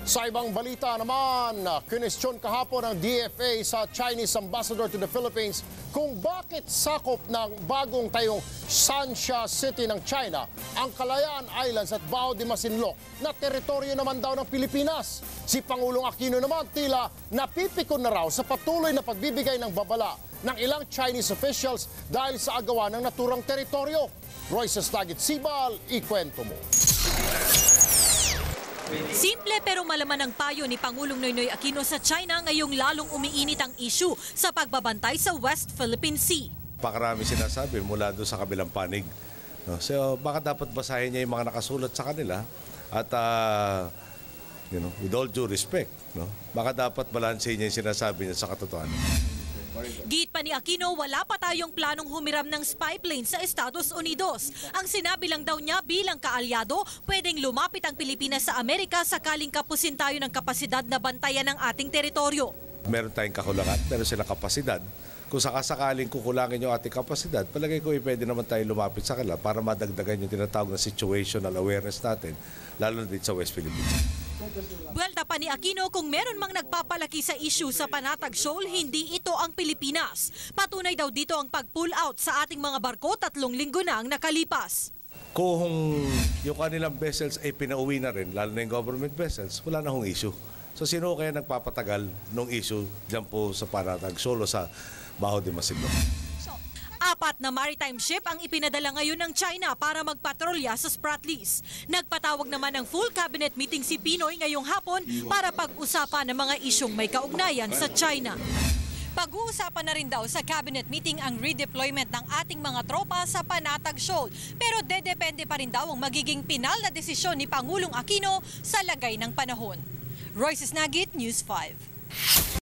Sa ibang balita naman, kinestyon kahapon ng DFA sa Chinese Ambassador to the Philippines kung bakit sakop ng bagong tayong Sansha City ng China ang Kalayaan Islands at Bao de Masinloc na teritoryo naman daw ng Pilipinas. Si Pangulong Aquino naman tila napipikon na raw sa patuloy na pagbibigay ng babala ng ilang Chinese officials dahil sa agawa ng naturang teritoryo. Royce Stagit Sibal, ikwento mo. Simple pero malaman ang payo ni Pangulong Noynoy Aquino sa China ngayong lalong umiinit ang issue sa pagbabantay sa West Philippine Sea. Pakarami sinasabi mula doon sa kabilang panig. So baka dapat basahin niya yung mga nakasulat sa kanila at ah, you know, with all due respect, no? baka dapat balansehin niya yung sinasabi niya sa katotohanan. Git pa ni Aquino, wala pa tayong planong humiram ng spy plane sa Estados Unidos. Ang sinabi lang daw niya bilang kaalyado, pwedeng lumapit ang Pilipinas sa Amerika sakaling kapusin tayo ng kapasidad na bantayan ng ating teritoryo. Meron tayong kakulangan, meron silang kapasidad. Kung sakasakaling kukulangin yung ating kapasidad, palagay ko eh, pwede naman tayo lumapit sa kanila para madagdagan yung tinatawag na situational awareness natin, lalo na dito sa West Philippines. Buwelta pa ni Aquino kung meron mang nagpapalaki sa issue sa Panatag Shoal, hindi ito ang Pilipinas. Patunay daw dito ang pag-pull out sa ating mga barko tatlong linggo na ang nakalipas. Kung yung kanilang vessels ay pinauwi na rin, lalo na yung government vessels, wala na hong issue. So sino kaya nagpapatagal nung issue dyan po sa Panatag Solo sa Baho de Masinloc? Apat na maritime ship ang ipinadala ngayon ng China para magpatrolya sa Spratlys. Nagpatawag naman ng full cabinet meeting si Pinoy ngayong hapon para pag-usapan ng mga isyong may kaugnayan sa China. Pag-uusapan na rin daw sa cabinet meeting ang redeployment ng ating mga tropa sa Panatag Shoal. Pero dedepende pa rin daw ang magiging pinal na desisyon ni Pangulong Aquino sa lagay ng panahon. Royce Snagit, News 5.